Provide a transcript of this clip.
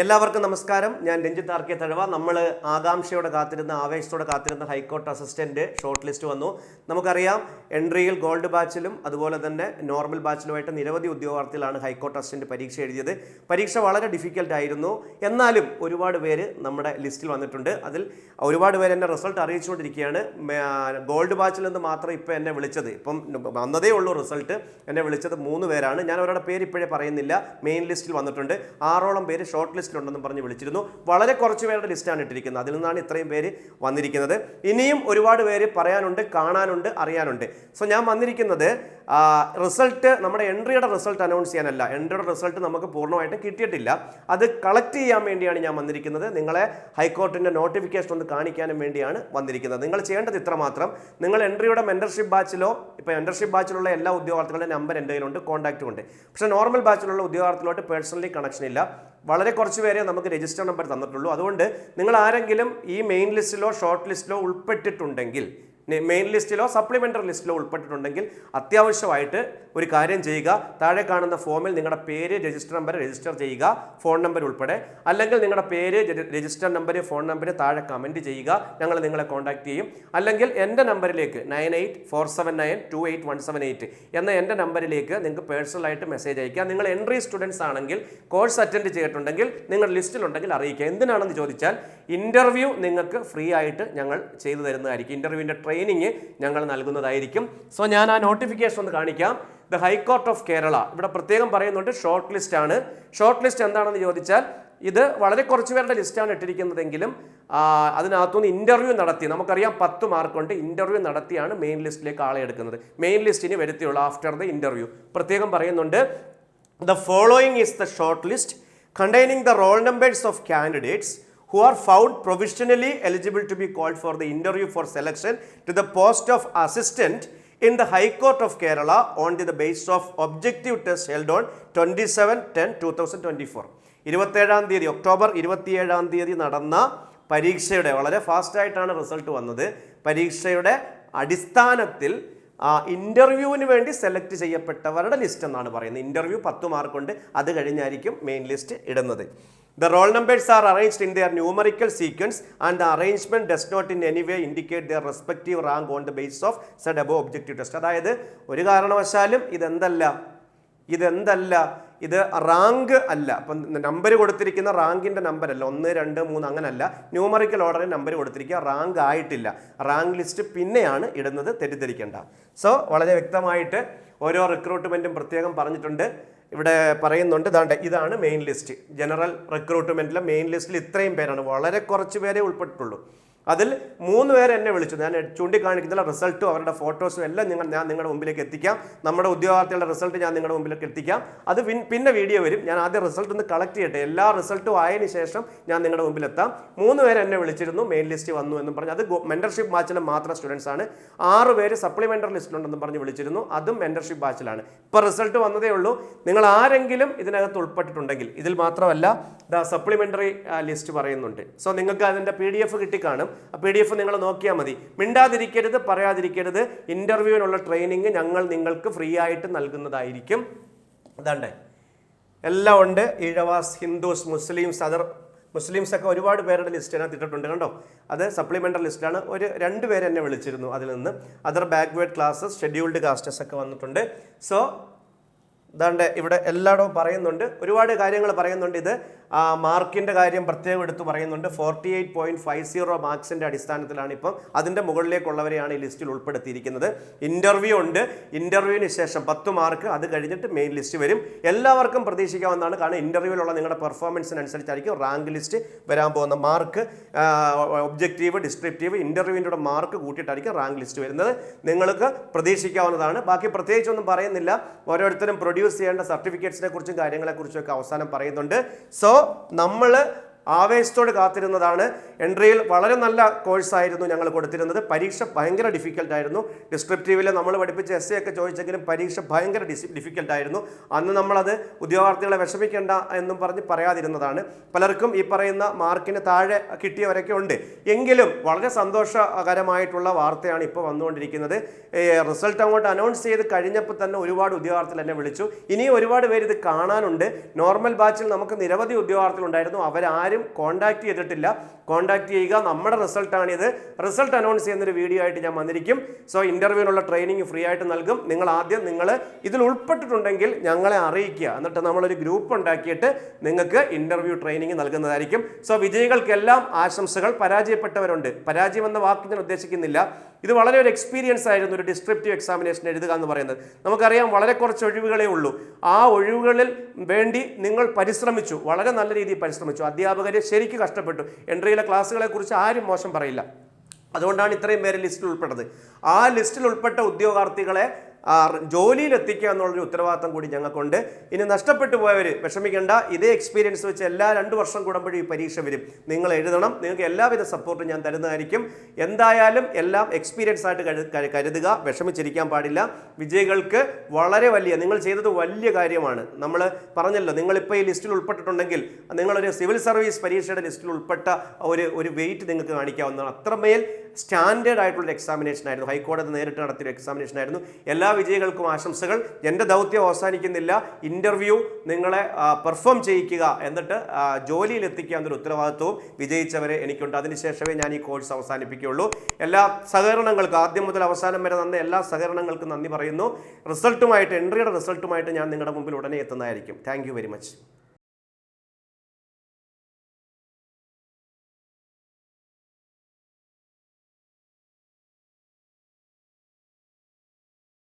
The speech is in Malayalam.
എല്ലാവർക്കും നമസ്കാരം. ഞാൻ രഞ്ജിത്ത് ആർ കെ തഴവ. നമ്മൾ ആകാംക്ഷയോടെ കാത്തിരുന്ന ആവേശത്തോടെ കാത്തിരുന്ന ഹൈക്കോർട്ട് അസിസ്റ്റന്റ് ഷോർട്ട് ലിസ്റ്റ് വന്നു. നമുക്കറിയാം എൻട്രിയിൽ ഗോൾഡ് ബാച്ചിലും അതുപോലെ തന്നെ നോർമൽ ബാച്ചിലുമായിട്ട് നിരവധി ഉദ്യോഗാർത്ഥികളാണ് ഹൈക്കോർട്ട് അസിസ്റ്റന്റ് പരീക്ഷ എഴുതിയത്. പരീക്ഷ വളരെ ഡിഫിക്കൽട്ട് ആയിരുന്നു. എന്നാലും ഒരുപാട് പേര് നമ്മുടെ ലിസ്റ്റിൽ വന്നിട്ടുണ്ട്. അതിൽ ഒരുപാട് പേര് എന്നെ റിസൾട്ട് അറിയിച്ചുകൊണ്ടിരിക്കുകയാണ്. ഗോൾഡ് ബാച്ചിൽ നിന്ന് മാത്രം ഇപ്പോൾ എന്നെ വിളിച്ചത്. ഇപ്പം വന്നതേ ഉള്ളൂ റിസൾട്ട് എന്നെ വിളിച്ചത് മൂന്ന് പേരാണ്. ഞാൻ അവരുടെ പേര് ഇപ്പോഴേ പറയുന്നില്ല. മെയിൻ ലിസ്റ്റിൽ വന്നിട്ടുണ്ട്. ആറോളം പേര് ഷോർട്ട് ലിസ്റ്റിലുണ്ടെന്നും പറഞ്ഞ് വിളിച്ചിരുന്നു. വളരെ കുറച്ച് പേരുടെ ലിസ്റ്റാണ് ഇട്ടിരിക്കുന്നത്. അതിൽ നിന്നാണ് ഇത്രയും പേര് വന്നിരിക്കുന്നത്. ഇനിയും ഒരുപാട് പേര് പറയാനുണ്ട് കാണാനുണ്ട് അറിയാനുണ്ട്. സോ ഞാൻ വന്നിരിക്കുന്നത് റിസൾട്ട് നമ്മുടെ എൻട്രിയുടെ റിസൾട്ട് അനൗൺസ് ചെയ്യാനല്ല. എൻട്രിയുടെ റിസൾട്ട് നമുക്ക് പൂർണമായിട്ടും കിട്ടിയിട്ടില്ല. അത് കളക്ട് ചെയ്യാൻ വേണ്ടിയാണ് ഞാൻ വന്നിരിക്കുന്നത്. നിങ്ങളെ ഹൈക്കോർട്ടിന്റെ നോട്ടിഫിക്കേഷൻ ഒന്ന് കാണിക്കാനും വേണ്ടിയാണ് വന്നിരിക്കുന്നത്. നിങ്ങൾ ചെയ്യേണ്ടത് ഇത്ര മാത്രം നിങ്ങൾ എൻട്രിയുടെ മെന്റർഷിപ്പ് ബാച്ചിലോ ഇപ്പോൾ മെന്റർഷിപ്പ് ബാച്ചിലുള്ള എല്ലാ ഉദ്യോഗാർത്ഥികളുടെ നമ്പർ എന്റെ കയ്യിലുണ്ട് കോൺടാക്റ്റും ഉണ്ട്. പക്ഷേ നോർമൽ ബാച്ചിലുള്ള ഉദ്യോഗാർത്ഥികളോട്ട് പേഴ്സണലി കണക്ഷൻ ഇല്ല. വളരെ കുറച്ച് പേരെ നമുക്ക് രജിസ്റ്റർ നമ്പർ തന്നിട്ടുള്ളൂ. അതുകൊണ്ട് നിങ്ങൾ ആരെങ്കിലും ഈ മെയിൻ ലിസ്റ്റിലോ ഷോർട്ട് ലിസ്റ്റിലോ ഉൾപ്പെട്ടിട്ടുണ്ടെങ്കിൽ മെയിൻ ലിസ്റ്റിലോ സപ്ലിമെന്ററി ലിസ്റ്റിലോ ഉൾപ്പെട്ടിട്ടുണ്ടെങ്കിൽ അത്യാവശ്യമായിട്ട് ഒരു കാര്യം ചെയ്യുക. താഴെ കാണുന്ന ഫോമിൽ നിങ്ങളുടെ പേര് രജിസ്റ്റർ നമ്പർ രജിസ്റ്റർ ചെയ്യുക ഫോൺ നമ്പർ ഉൾപ്പെടെ. അല്ലെങ്കിൽ നിങ്ങളുടെ പേര് രജിസ്റ്റർ നമ്പർ ഫോൺ നമ്പർ താഴെ കമന്റ് ചെയ്യുക. ഞങ്ങൾ നിങ്ങളെ കോൺടാക്ട് ചെയ്യും. അല്ലെങ്കിൽ എന്റെ നമ്പറിലേക്ക് nine eight four seven nine two eight one seven eight എന്ന എന്റെ നമ്പറിലേക്ക് നിങ്ങൾക്ക് പേഴ്സണലായിട്ട് മെസ്സേജ് അയക്കുക നിങ്ങൾ എൻട്രി സ്റ്റുഡൻസ് ആണെങ്കിൽ കോഴ്സ് അറ്റൻഡ് ചെയ്തിട്ടുണ്ടെങ്കിൽ നിങ്ങൾ ലിസ്റ്റിലുണ്ടെങ്കിൽ അറിയിക്കുക എന്തിനാണെന്ന് ചോദിച്ചാൽ ഇന്റർവ്യൂ നിങ്ങൾക്ക് ഫ്രീ ആയിട്ട് ഞങ്ങൾ ചെയ്തു തരുന്നതായിരിക്കും. ഇന്റർവ്യൂവിന്റെ ട്രെയിനിങ് ഞങ്ങൾ നൽകുന്നതായിരിക്കും. സോ ഞാൻ ആ നോട്ടിഫിക്കേഷൻ ഒന്ന് കാണിക്കാം. ദ ഹൈക്കോർട്ട് ഓഫ് കേരള ഇവിടെ പ്രത്യേകം പറയുന്നുണ്ട് ഷോർട്ട് ലിസ്റ്റ് ആണ്. ഷോർട്ട് ലിസ്റ്റ് എന്താണെന്ന് ചോദിച്ചാൽ ഇത് വളരെ കുറച്ച് പേരുടെ ലിസ്റ്റാണ് ഇട്ടിരിക്കുന്നതെങ്കിലും അതിനകത്തുനിന്ന് ഇന്റർവ്യൂ നടത്തി. നമുക്കറിയാം പത്ത് മാർക്കുണ്ട് ഇന്റർവ്യൂ നടത്തിയാണ് മെയിൻ ലിസ്റ്റിലേക്ക് ആളെ എടുക്കുന്നത്. മെയിൻ ലിസ്റ്റിന് വരുത്തിയുള്ളൂ ആഫ്റ്റർ ദ ഇന്റർവ്യൂ പ്രത്യേകം പറയുന്നുണ്ട് the following is the short list containing the roll numbers of candidates who are found provisionally eligible to be called for the interview for selection to the post of assistant in the High Court of Kerala on the basis of objective test held on 27 10 2024 ഇരുപത്തേഴാം തീയതി ഒക്ടോബർ ഇരുപത്തിയേഴാം തീയതി നടന്ന പരീക്ഷയുടെ വളരെ ഫാസ്റ്റായിട്ടാണ് റിസൾട്ട് വന്നത് പരീക്ഷയുടെ അടിസ്ഥാനത്തിൽ ഇന്റർവ്യൂവിന് വേണ്ടി സെലക്ട് ചെയ്യപ്പെട്ടവരുടെ ലിസ്റ്റ് എന്നാണ് പറയുന്നത്. ഇന്റർവ്യൂ പത്ത് മാർക്കുണ്ട് അത് കഴിഞ്ഞായിരിക്കും മെയിൻ ലിസ്റ്റ് ഇടുന്നത്. The roll numbers are arranged in their numerical sequence and the arrangement does not in any way indicate their respective rank on the base of said above objective test അതായത് ഒരു കാരണവശാലും ഇതെന്തല്ല ഇതെന്തല്ല ഇത് റാങ്ക് അല്ല. അപ്പം നമ്പർ കൊടുത്തിരിക്കുന്ന റാങ്കിന്റെ നമ്പർ അല്ല. ഒന്ന് രണ്ട് മൂന്ന് അങ്ങനല്ല. ന്യൂമറിക്കൽ ഓർഡറിൽ നമ്പർ കൊടുത്തിരിക്കുക. റാങ്ക് ആയിട്ടില്ല. റാങ്ക് ലിസ്റ്റ് പിന്നെയാണ് ഇടുന്നത് തെറ്റിദ്ധരിക്കേണ്ട. സോ വളരെ വ്യക്തമായിട്ട് ഓരോ റിക്രൂട്ട്മെന്റും പ്രത്യേകം പറഞ്ഞിട്ടുണ്ട്. ഇവിടെ പറയുന്നുണ്ട്. ഇതാണ്ട് ഇതാണ് മെയിൻ ലിസ്റ്റ് ജനറൽ റിക്രൂട്ട്മെന്റിലെ മെയിൻ ലിസ്റ്റിൽ ഇത്രയും പേരാണ്. വളരെ കുറച്ച് പേരെ ഉൾപ്പെട്ടിട്ടുള്ളൂ. അതിൽ മൂന്ന് പേര് എന്നെ വിളിച്ചു. ഞാൻ ചൂണ്ടിക്കാണിക്കുന്ന റിസൾട്ടും അവരുടെ ഫോട്ടോസും എല്ലാം നിങ്ങൾ ഞാൻ നിങ്ങളുടെ മുമ്പിലേക്ക് എത്തിക്കാം. നമ്മുടെ ഉദ്യോഗാർത്ഥികളുടെ റിസൾട്ട് ഞാൻ നിങ്ങളുടെ മുമ്പിലേക്ക് എത്തിക്കാം. അത് പിന്നെ വീഡിയോ വരും. ഞാൻ ആദ്യം റിസൾട്ട് ഒന്ന് കളക്ട് ചെയ്യട്ടെ. എല്ലാ റിസൾട്ടും ആയതിനു ശേഷം ഞാൻ നിങ്ങളുടെ മുമ്പിൽ എത്താം മൂന്ന് പേര് എന്നെ വിളിച്ചിരുന്നു. മെയിൻ ലിസ്റ്റ് വന്നു എന്നും പറഞ്ഞു. അത് മെന്റർഷിപ്പ് ബാച്ചിലെ മാത്രം സ്റ്റുഡൻസ് ആണ്. ആറ് പേര് സപ്ലിമെന്ററി ലിസ്റ്റിലുണ്ടെന്നും പറഞ്ഞ് വിളിച്ചിരുന്നു. അതും മെന്റർഷിപ്പ് ബാച്ചിലാണ് ഇപ്പോൾ റിസൾട്ട് വന്നതേ ഉള്ളൂ. നിങ്ങൾ ആരെങ്കിലും ഇതിനകത്ത് ഉൾപ്പെട്ടിട്ടുണ്ടെങ്കിൽ ഇതിൽ മാത്രമല്ല ദ സപ്ലിമെന്ററി ലിസ്റ്റ് പറയുന്നുണ്ട്. സോ നിങ്ങൾക്ക് അതിന്റെ പി ഡി എഫ് കിട്ടിക്കാണും. പി ഡി എഫ് നിങ്ങൾ നോക്കിയാൽ മതി. മിണ്ടാതിരിക്കരുത് പറയാതിരിക്കരുത്. ഇന്റർവ്യൂവിനുള്ള ട്രെയിനിങ് ഞങ്ങൾ നിങ്ങൾക്ക് ഫ്രീ ആയിട്ട് നൽകുന്നതായിരിക്കും. അതാണ്ടേ എല്ലാം ഉണ്ട്. Ezhavas Hindus Muslims other Muslims ഒക്കെ ഒരുപാട് പേരുടെ ലിസ്റ്റ് അതിനകത്ത് ഇട്ടിട്ടുണ്ട്. കണ്ടോ? അത് സപ്ലിമെന്ററി ലിസ്റ്റാണ് ഒരു രണ്ട് പേരെന്നെ വിളിച്ചിരുന്നു അതിൽ നിന്ന്. Other backward classes scheduled castes ഒക്കെ വന്നിട്ടുണ്ട്. സോ ഇതാണ്ട് ഇവിടെ എല്ലായിടവും പറയുന്നുണ്ട്. ഒരുപാട് കാര്യങ്ങൾ പറയുന്നുണ്ട് ഇത്. മാർക്കിന്റെ കാര്യം പ്രത്യേകം എടുത്ത് പറയുന്നുണ്ട്. Forty eight point five zero മാർക്സിന്റെ അടിസ്ഥാനത്തിലാണ് ഇപ്പം അതിന്റെ മുകളിലേക്കുള്ളവരെയാണ് ഈ ലിസ്റ്റിൽ ഉൾപ്പെടുത്തിയിരിക്കുന്നത്. ഇന്റർവ്യൂ ഉണ്ട്. ഇന്റർവ്യൂവിന് ശേഷം പത്ത് മാർക്ക്. അത് കഴിഞ്ഞിട്ട് മെയിൻ ലിസ്റ്റ് വരും. എല്ലാവർക്കും പ്രതീക്ഷിക്കാവുന്നതാണ്. കാരണം ഇന്റർവ്യൂവിലുള്ള നിങ്ങളുടെ പെർഫോമൻസിനനുസരിച്ചായിരിക്കും റാങ്ക് ലിസ്റ്റ് വരാൻ പോകുന്ന മാർക്ക്. ഒബ്ജക്റ്റീവ് ഡിസ്ക്രിപ്റ്റീവ് ഇന്റർവ്യൂവിന്റെ മാർക്ക് കൂട്ടിയിട്ടായിരിക്കും റാങ്ക് ലിസ്റ്റ് വരുന്നത്. നിങ്ങൾക്ക് പ്രതീക്ഷിക്കാവുന്നതാണ്. ബാക്കി പ്രത്യേകിച്ചൊന്നും പറയുന്നില്ല. ഓരോരുത്തരും പ്രൊഡ്യൂസ് ചെയ്യേണ്ട സർട്ടിഫിക്കറ്റ്സിനെ കുറിച്ചും കാര്യങ്ങളെക്കുറിച്ചും ഒക്കെ അവസാനം പറയുന്നുണ്ട്. സോ നമ്മൾ ആവേശത്തോട് കാത്തിരുന്നതാണ്. എൻട്രിയിൽ വളരെ നല്ല കോഴ്സായിരുന്നു ഞങ്ങൾ കൊടുത്തിരുന്നത്. പരീക്ഷ ഭയങ്കര ഡിഫിക്കൽട്ട് ആയിരുന്നു. ഡിസ്ക്രിപ്റ്റീവിൽ നമ്മൾ പഠിപ്പിച്ച എസ് ഒക്കെ ചോദിച്ചെങ്കിലും പരീക്ഷ ഭയങ്കര ഡിസ് ഡിഫിക്കൽട്ട് ആയിരുന്നു. അന്ന് നമ്മളത് ഉദ്യോഗാർത്ഥികളെ വിഷമിക്കേണ്ട എന്നും പറഞ്ഞ് പറയാതിരുന്നതാണ്. പലർക്കും ഈ പറയുന്ന മാർക്കിന് താഴെ കിട്ടിയവരൊക്കെ ഉണ്ട്. എങ്കിലും വളരെ സന്തോഷകരമായിട്ടുള്ള വാർത്തയാണ് ഇപ്പോൾ വന്നുകൊണ്ടിരിക്കുന്നത്. റിസൾട്ട് അങ്ങോട്ട് അനൗൺസ് ചെയ്ത് കഴിഞ്ഞപ്പോൾ തന്നെ ഒരുപാട് ഉദ്യോഗാർത്ഥികൾ എന്നെ വിളിച്ചു. ഇനിയും ഒരുപാട് പേര് ഇത് കാണാനുണ്ട്. നോർമൽ ബാച്ചിൽ നമുക്ക് നിരവധി ഉദ്യോഗാർത്ഥികൾ ഉണ്ടായിരുന്നു. അവരാരും കോൺടാക്ട് ചെയ്തിട്ടില്ല. കോൺടാക്ട് ചെയ്യുക. നമ്മുടെ റിസൾട്ടാണിത് റിസൾട്ട് അനൗൺസ് ചെയ്യുന്നൊരു വീഡിയോ ആയിട്ട് ഞാൻ വന്നിരിക്കും. സോ ഇന്റർവ്യൂവിനുള്ള ട്രെയിനിങ് ഫ്രീ ആയിട്ട് നൽകും. നിങ്ങൾ ആദ്യം നിങ്ങൾ ഇതിൽ ഉൾപ്പെട്ടിട്ടുണ്ടെങ്കിൽ ഞങ്ങളെ അറിയിക്കുക. എന്നിട്ട് നമ്മളൊരു ഗ്രൂപ്പ് ഉണ്ടാക്കിയിട്ട് നിങ്ങൾക്ക് ഇന്റർവ്യൂ ട്രെയിനിങ് നൽകുന്നതായിരിക്കും. സോ വിജയികൾക്കെല്ലാം ആശംസകൾ. പരാജയപ്പെട്ടവരുണ്ട്. പരാജയം എന്ന വാക്ക് ഞാൻ ഉദ്ദേശിക്കുന്നില്ല. ഇത് വളരെ ഒരു എക്സ്പീരിയൻസ് ആയിരുന്നു. ഒരു ഡിസ്ക്രിപ്റ്റീവ് എക്സാമിനേഷൻ എഴുതുക എന്ന് പറയുന്നത്. നമുക്കറിയാം വളരെ കുറച്ച് ഒഴിവുകളേ ഉള്ളൂ. ആ ഒഴിവുകളിൽ വേണ്ടി നിങ്ങൾ പരിശ്രമിച്ചു. വളരെ നല്ല രീതിയിൽ പരിശ്രമിച്ചു. അധ്യാപകർ ശരിക്കും കഷ്ടപ്പെട്ടു. എൻട്രിയിലെ ക്ലാസ്സുകളെ കുറിച്ച് ആരും മോശം പറയില്ല. അതുകൊണ്ടാണ് ഇത്രയും പേര് ലിസ്റ്റിൽ ഉൾപ്പെട്ടത്. ആ ലിസ്റ്റിൽ ഉൾപ്പെട്ട ഉദ്യോഗാർത്ഥികളെ ആ, ജോലിയിൽ എത്തിക്കുക എന്നുള്ളൊരു ഉത്തരവാദിത്തം കൂടി ഞങ്ങൾക്കുണ്ട്. ഇനി നഷ്ടപ്പെട്ടു പോയവർ വിഷമിക്കേണ്ട. ഇതേ എക്സ്പീരിയൻസ് വെച്ച് എല്ലാ രണ്ട് വർഷം കൂടുമ്പോഴും ഈ പരീക്ഷ വരും. നിങ്ങൾ എഴുതണം. നിങ്ങൾക്ക് എല്ലാവിധ സപ്പോർട്ടും ഞാൻ തരുന്നതായിരിക്കും. എന്തായാലും എല്ലാം എക്സ്പീരിയൻസ് ആയിട്ട് കരു- കരു- കരുതുക. വിഷമിച്ചിരിക്കാൻ പാടില്ല. വിജയികൾക്ക് വളരെ വലിയ നിങ്ങൾ ചെയ്തത് വലിയ കാര്യമാണ്. നമ്മൾ പറഞ്ഞല്ലോ നിങ്ങളിപ്പോൾ ഈ ലിസ്റ്റിൽ ഉൾപ്പെട്ടിട്ടുണ്ടെങ്കിൽ നിങ്ങളൊരു സിവിൽ സർവീസ് പരീക്ഷയുടെ ലിസ്റ്റിൽ ഉൾപ്പെട്ട ഒരു ഒരു വെയിറ്റ് നിങ്ങൾക്ക് കാണിക്കാവുന്നതാണ്. അത്രമേൽ സ്റ്റാൻഡേർഡ് ആയിട്ടുള്ള എക്സാമിനേഷൻ ആയിരുന്നു. ഹൈക്കോടതി നേരിട്ട് നടത്തിയ എക്സാമിനേഷൻ ആയിരുന്നു. എല്ലാ വിജയികൾക്കും ആശംസകൾ. എന്റെ ദൗത്യം അവസാനിക്കുന്നില്ല. ഇന്റർവ്യൂ നിങ്ങളെ പെർഫോം ചെയ്യിക്കുക എന്നിട്ട് ജോലിയിൽ എത്തിക്കുക എന്നൊരു ഉത്തരവാദിത്വവും വിജയിച്ചവരെ എനിക്കുണ്ട്. അതിനുശേഷമേ ഞാൻ ഈ കോഴ്സ് അവസാനിപ്പിക്കുകയുള്ളൂ. എല്ലാ സഹകരണങ്ങൾക്കും ആദ്യം മുതൽ അവസാനം വരെ തന്ന എല്ലാ സഹകരണങ്ങൾക്കും നന്ദി പറയുന്നു. റിസൾട്ടുമായിട്ട് എൻട്രിയുടെ റിസൾട്ടുമായിട്ട് ഞാൻ നിങ്ങളുടെ മുമ്പിൽ ഉടനെ എത്തുന്നതായിരിക്കും. Thank very much